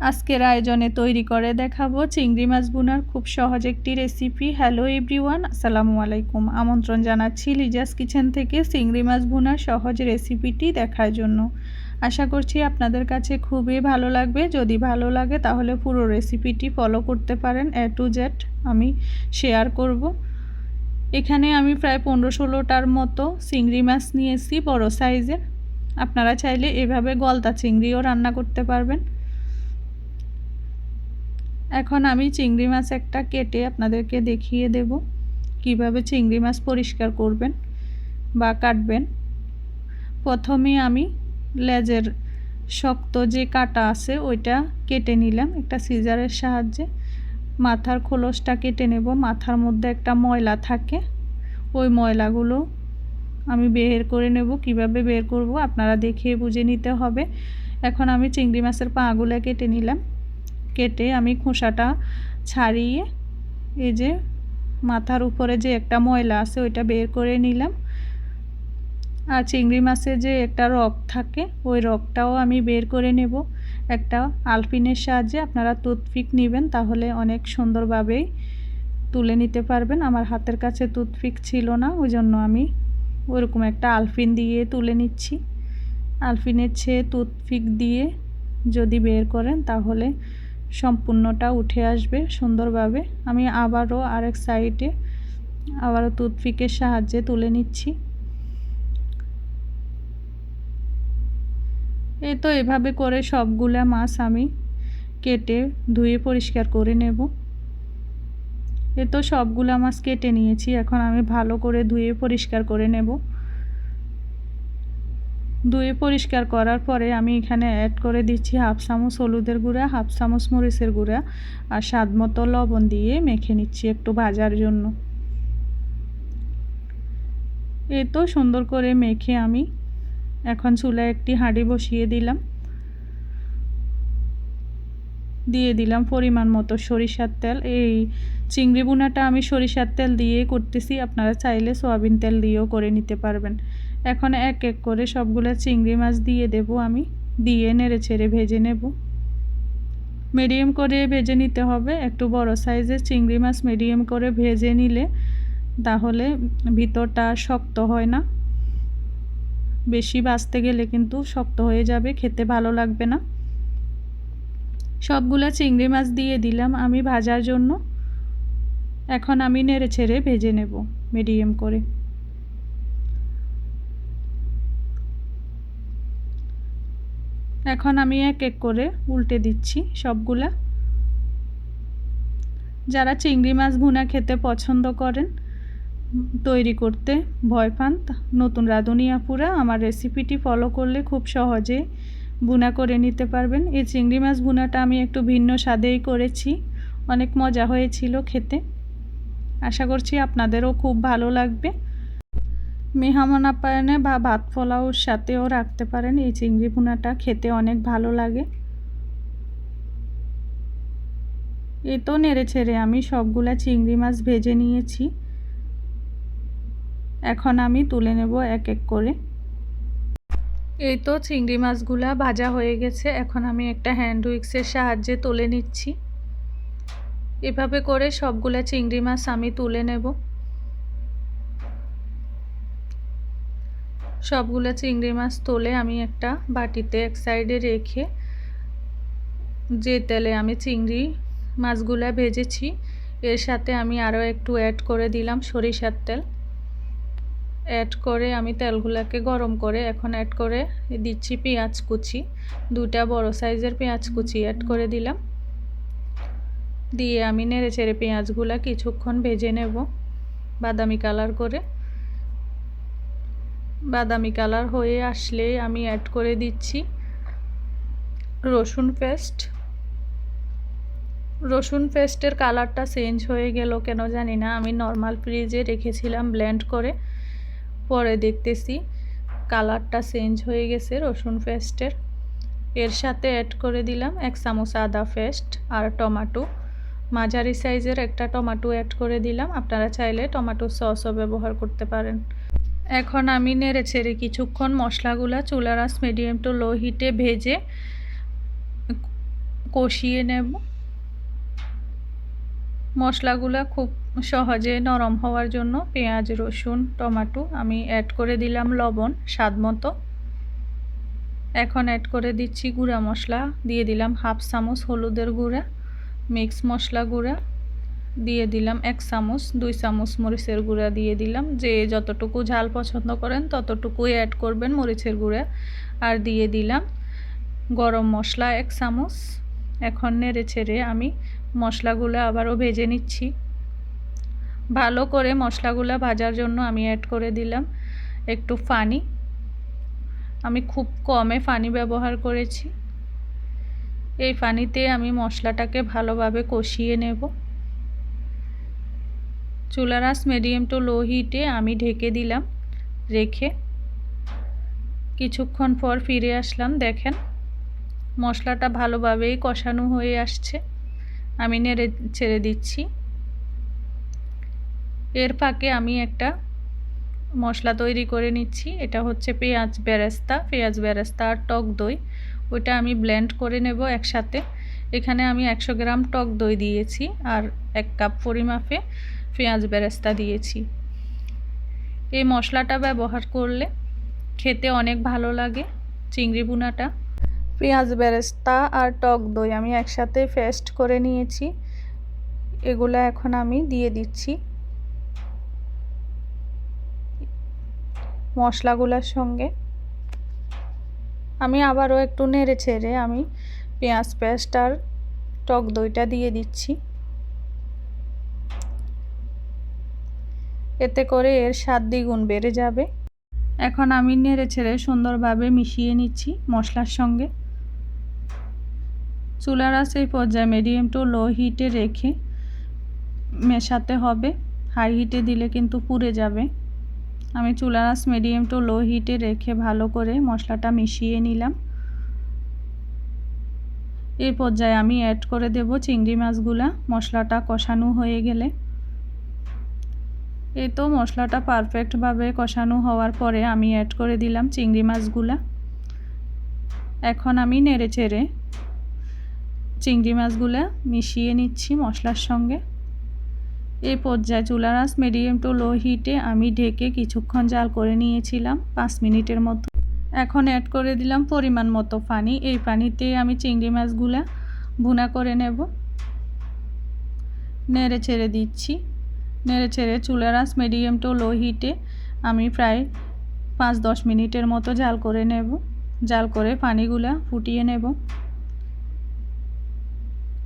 আজকের আয়োজনে তৈরি করে দেখাবো চিংড়ি মাছ বোনার খুব সহজ একটি রেসিপি হ্যালো এভরিওয়ান আসসালামু আলাইকুম। আমন্ত্রণ জানাচ্ছি লিজাস কিচেন থেকে চিংড়ি মাছ বোনার সহজ রেসিপিটি দেখার জন্য। আশা করছি আপনাদের কাছে খুবই ভালো লাগবে। যদি ভালো লাগে তাহলে পুরো রেসিপিটি ফলো করতে পারেন। এ টু জেড আমি শেয়ার করব। এখানে আমি প্রায় পনেরো ষোলোটার মতো চিংড়ি মাছ নিয়েছি বড় সাইজের আপনারা চাইলে এভাবে গলদা চিংড়িও রান্না করতে পারবেন। এখন আমি চিংড়ি মাছ একটা কেটে আপনাদেরকে দেখিয়ে দেব। কীভাবে চিংড়ি মাছ পরিষ্কার করবেন বা কাটবেন। প্রথমে আমি লেজের শক্ত যে কাটা আছে, ওইটা কেটে নিলাম একটা সিজারের সাহায্যে। মাথার খোলসটা কেটে নেব। মাথার মধ্যে একটা ময়লা থাকে, ওই ময়লাগুলো আমি বের করে নেব। কীভাবে বের করব আপনারা দেখে বুঝে নিতে হবে। এখন আমি চিংড়ি মাছের পাগুলো কেটে নিলাম। কেটে আমি খোসাটা ছাড়িয়ে এই যে মাথার উপরে যে একটা ময়লা আছে ওইটা বের করে নিলাম। আর চিংড়ি মাছের যে একটা রক থাকে, ওই রকটাও আমি বের করে নেব। একটা আলপিনের সাহায্যে আপনারা টুথপিক নেবেন, তাহলে অনেক সুন্দরভাবেই তুলে নিতে পারবেন। আমার হাতের কাছে টুথপিক ছিল না ওই জন্য আমি ওরকম একটা আলফিন দিয়ে তুলে নিচ্ছি। আলফিনের চেয়ে টুথপিক দিয়ে যদি বের করেন, তাহলে সম্পূর্ণটা উঠে আসবে সুন্দরভাবে। আমি আবারও আরেক সাইডে আবারও টুথপিকের সাহায্যে তুলে নিচ্ছি। এই তো এভাবে করে সবগুলা মাছ আমি কেটে ধুয়ে পরিষ্কার করে নেব। এ তো সবগুলা মাছ কেটে নিয়েছি, এখন আমি ভালো করে ধুয়ে পরিষ্কার করে নেব। ধুয়ে পরিষ্কার করার পরে আমি এখানে অ্যাড করে দিচ্ছি হাফ চামচ হলুদের গুঁড়া হাফ চামচ মরিচের গুঁড়া আর স্বাদ মতো লবণ দিয়ে মেখে নিচ্ছি একটু ভাজার জন্য। এই তো সুন্দর করে মেখে আমি এখন চুলায় একটি হাঁড়ি বসিয়ে দিলাম। দিয়ে দিলাম পরিমাণ মতো সরিষার তেল। এই চিংড়ি বোনাটা আমি সরিষার তেল দিয়ে করতেছি, আপনারা চাইলে সয়াবিন তেল দিয়েও করে নিতে পারবেন। এখন এক এক করে সবগুলো চিংড়ি মাছ দিয়ে দেব আমি। দিয়ে নেড়ে ছেড়ে ভেজে নেব। মিডিয়াম করে ভেজে নিতে হবে। একটু বড় সাইজের চিংড়ি মাছ মিডিয়াম করে ভেজে নিলে তাহলে ভিতরটা শক্ত হয় না। বেশি বাঁচতে গেলে কিন্তু শক্ত হয়ে যাবে, খেতে ভালো লাগবে না। সবগুলা চিংড়ি মাছ দিয়ে দিলাম আমি ভাজার জন্য। এখন আমি নেড়ে ছেড়ে ভেজে নেব মিডিয়াম করে। এখন আমি এক এক করে উল্টে দিচ্ছি সবগুলা। যারা চিংড়ি মাছ ভুনা খেতে পছন্দ করেন, তৈরি করতে ভয় পান নতুন রাঁধুনি আপুরা আমার রেসিপিটি ফলো করলে খুব সহজে বুনা করে নিতে পারবেন। এই চিংড়ি মাছ বুনাটা আমি একটু ভিন্ন স্বাদেই করেছি, অনেক মজা হয়েছিল খেতে। আশা করছি আপনাদেরও খুব ভালো লাগবে। মেহমান আপ্যায়নে বা ভাত পোলাওর সাথেও রাখতে পারেন এই চিংড়ি ভুনাটা, খেতে অনেক ভালো লাগে। এ তো নেড়ে ছেড়ে আমি সবগুলা চিংড়ি মাছ ভেজে নিয়েছি। এখন আমি তুলে নেব এক এক করে। এই তো চিংড়ি মাছগুলা ভাজা হয়ে গেছে। এখন আমি একটা হ্যান্ড উইক্সের সাহায্যে তুলে নিচ্ছি। এভাবে করে সবগুলা চিংড়ি মাছ আমি তুলে নেব। সবগুলো চিংড়ি মাছ তোলে আমি একটা বাটিতে এক সাইডে রেখে যে তেলে আমি চিংড়ি মাছগুলা ভেজেছি, এর সাথে আমি আরও একটু অ্যাড করে দিলাম সরিষার তেল। অ্যাড করে আমি তেলগুলোকে গরম করে এখন অ্যাড করে দিচ্ছি পেঁয়াজ কুচি দুটা বড় সাইজের পেঁয়াজ কুচি অ্যাড করে দিলাম। দিয়ে আমি নেড়ে চেড়ে পেঁয়াজগুলা কিছুক্ষণ ভেজে নেব বাদামি কালার করে। বাদামি কালার হয়ে আসলে আমি অ্যাড করে দিচ্ছি রসুন পেস্ট। রসুন পেস্টের কালারটা চেঞ্জ হয়ে গেল কেন জানি না, আমি নর্মাল ফ্রিজে রেখেছিলাম ব্লেন্ড করে, পরে দেখতেছি কালারটা চেঞ্জ হয়ে গেছে রসুন পেস্টের। এর সাথে অ্যাড করে দিলাম এক চামচ আদা পেস্ট আর টমাটো। মাঝারি সাইজের একটা টমাটো অ্যাড করে দিলাম, আপনারা চাইলে টমাটো সসও ব্যবহার করতে পারেন। এখন আমি নেড়ে ছেড়ে কিছুক্ষণ মশলাগুলো চুলারাস মিডিয়াম টু লো হিটে ভেজে কষিয়ে নেব। মশলাগুলো খুব সহজে নরম হওয়ার জন্য পেঁয়াজ, রসুন, টমাটো আমি অ্যাড করে দিলাম লবণ স্বাদ মতো। এখন অ্যাড করে দিচ্ছি গুঁড়া মশলা, দিয়ে দিলাম হাফ চামচ হলুদের গুঁড়া মিক্স মশলা গুঁড়া। দিয়ে দিলাম এক চামচ, দুই চামচ মরিচের গুঁড়া দিয়ে দিলাম। যে যতটুকু ঝাল পছন্দ করেন ততটুকুই অ্যাড করবেন মরিচের গুঁড়া। আর দিয়ে দিলাম গরম মশলা এক চামচ। এখন নেড়ে ছেড়ে আমি মশলাগুলো আবারও ভেজে নিচ্ছি। ভালো করে মশলাগুলো ভাজার জন্য আমি অ্যাড করে দিলাম একটু ফানি। আমি খুব কমে পানি ব্যবহার করেছি। এই পানিতে আমি মশলাটাকে ভালোভাবে কষিয়ে নেব। চুলার আঁচ মিডিয়াম টু লো হিটে আমি ঢেকে দিলাম, রেখে কিছুক্ষণ পর ফিরে আসলাম, দেখেন মশলাটা ভালোভাবেই কষানো হয়ে আসছে, আমি নেড়ে, ছেড়ে দিচ্ছি। এর ফাঁকে আমি একটা মশলা তৈরি করে নিচ্ছি, এটা হচ্ছে পেঁয়াজ বেরেস্তা পেঁয়াজ বেরেস্তা আর টক দই ওইটা আমি ব্লেন্ড করে নেব একসাথে। এখানে আমি একশো গ্রাম টক দই দিয়েছি আর এক কাপ পরিমাপে পেঁয়াজ বেরেস্তা দিয়েছি। এই মশলাটা ব্যবহার করলে খেতে অনেক ভালো লাগে, চিংড়ি বুনাটা পেঁয়াজ বেরেস্তা আর টক দই আমি একসাথে ফেস্ট করে নিয়েছি। এগুলো এখন আমি দিয়ে দিচ্ছি। মশলাগুলোর সঙ্গে। আমি আবারও একটু নেড়ে ছেড়ে আমি পেঁয়াজ পেস্ট আর টক দইটা দিয়ে দিচ্ছি। এতে করে এর স্বাদ দ্বিগুণ বেড়ে যাবে। এখন আমি নেড়ে ছেড়ে সুন্দরভাবে মিশিয়ে নিচ্ছি মশলার সঙ্গে। চুলার আছে এই পর্যায়ে মিডিয়াম টু লো হিটে রেখে মেশাতে হবে। হাই হিটে দিলে কিন্তু পুড়ে যাবে। আমি চুলার আঁচ মিডিয়াম টু লো হিটে রেখে ভালো করে মশলাটা মিশিয়ে নিলাম। এই পর্যায়ে আমি অ্যাড করে দেব চিংড়ি মাছগুলা। মশলাটা কষানো হয়ে গেলে এই তো মশলাটা পারফেক্টভাবে কষানো হওয়ার পরে আমি অ্যাড করে দিলাম চিংড়ি মাছগুলা। এখন আমি নেড়ে চেড়ে চিংড়ি মাছগুলো মিশিয়ে নিচ্ছি মশলার সঙ্গে। এই পর্যায়ে চুলার আঁচ মিডিয়াম টু লো হিটে আমি ঢেকে কিছুক্ষণ জাল করে নিয়েছিলাম পাঁচ মিনিটের মতো। এখন অ্যাড করে দিলাম পরিমাণ মতো পানি। এই পানিতে আমি চিংড়ি মাছগুলা ভুনা করে নেব। নেড়ে ছেড়ে দিচ্ছি। নেড়ে ছেড়ে চুলার আঁচ মিডিয়াম টু লো হিটে আমি প্রায় পাঁচ দশ মিনিটের মতো জাল করে নেব। জাল করে পানিগুলা ফুটিয়ে নেব।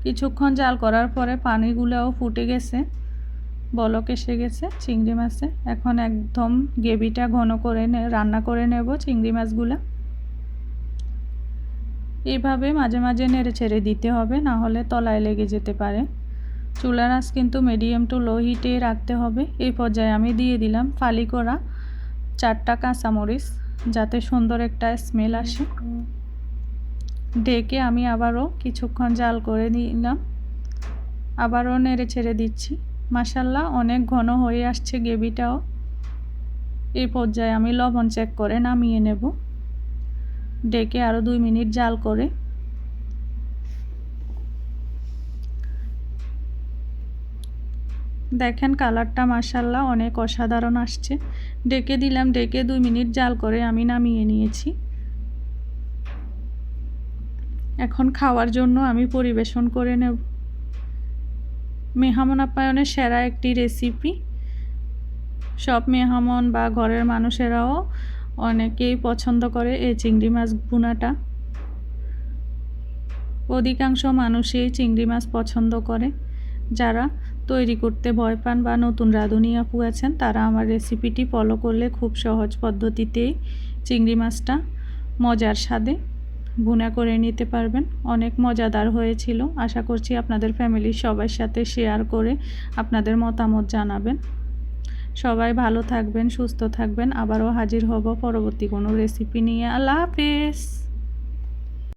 কিছুক্ষণ জাল করার পরে পানিগুলোও ফুটে গেছে, বলক এসে গেছে, চিংড়ি মাছে। এখন একদম গ্রেভিটা ঘন করে রান্না করে নেব চিংড়ি মাছগুলো। এভাবে মাঝে মাঝে নেড়ে ছেড়ে দিতে হবে, না হলে তলায় লেগে যেতে পারে। চুলার আঁচ কিন্তু মিডিয়াম টু লো হিটে রাখতে হবে। এই পর্যায়ে আমি দিয়ে দিলাম ফালি করা চারটা কাঁচামরিচ, যাতে সুন্দর একটা স্মেল আসে। ডেকে আমি আবারও কিছুক্ষণ জাল করে নিলাম। আবারও নেড়ে ছেড়ে দিচ্ছি। মাসাল্লাহ অনেক ঘন হয়ে আসছে গ্রেভিটাও। এই পর্যায়ে আমি লবণ চেক করে নামিয়ে নেব। ডেকে আরও দুই মিনিট জাল করে দেখেন কালারটা মাসাল্লাহ অনেক অসাধারণ আসছে। ডেকে দিলাম, ডেকে দুই মিনিট জাল করে আমি নামিয়ে নিয়েছি। এখন খাওয়ার জন্য আমি পরিবেশন করে নেব। মেহমান আপ্যায়নের সেরা একটি রেসিপি সব মেহমান বা ঘরের মানুষেরাও অনেকেই পছন্দ করে এই চিংড়ি মাছ ভুনাটা। অধিকাংশ মানুষই চিংড়ি মাছ পছন্দ করে। যারা তৈরি করতে ভয় পান বা নতুন রাঁধুনি আপু আছেন, তারা আমার রেসিপিটি ফলো করলে খুব সহজ পদ্ধতিতেই চিংড়ি মাছটা মজার স্বাদে ভুনা করে নিতে পারবেন। অনেক মজাদার হয়েছিল। আশা করছি আপনাদের ফ্যামিলির সবার সাথে শেয়ার করে আপনাদের মতামত জানাবেন। সবাই ভালো থাকবেন, সুস্থ থাকবেন। আবারও হাজির হব পরবর্তী কোনো রেসিপি নিয়ে। আল্লাহ হাফেজ!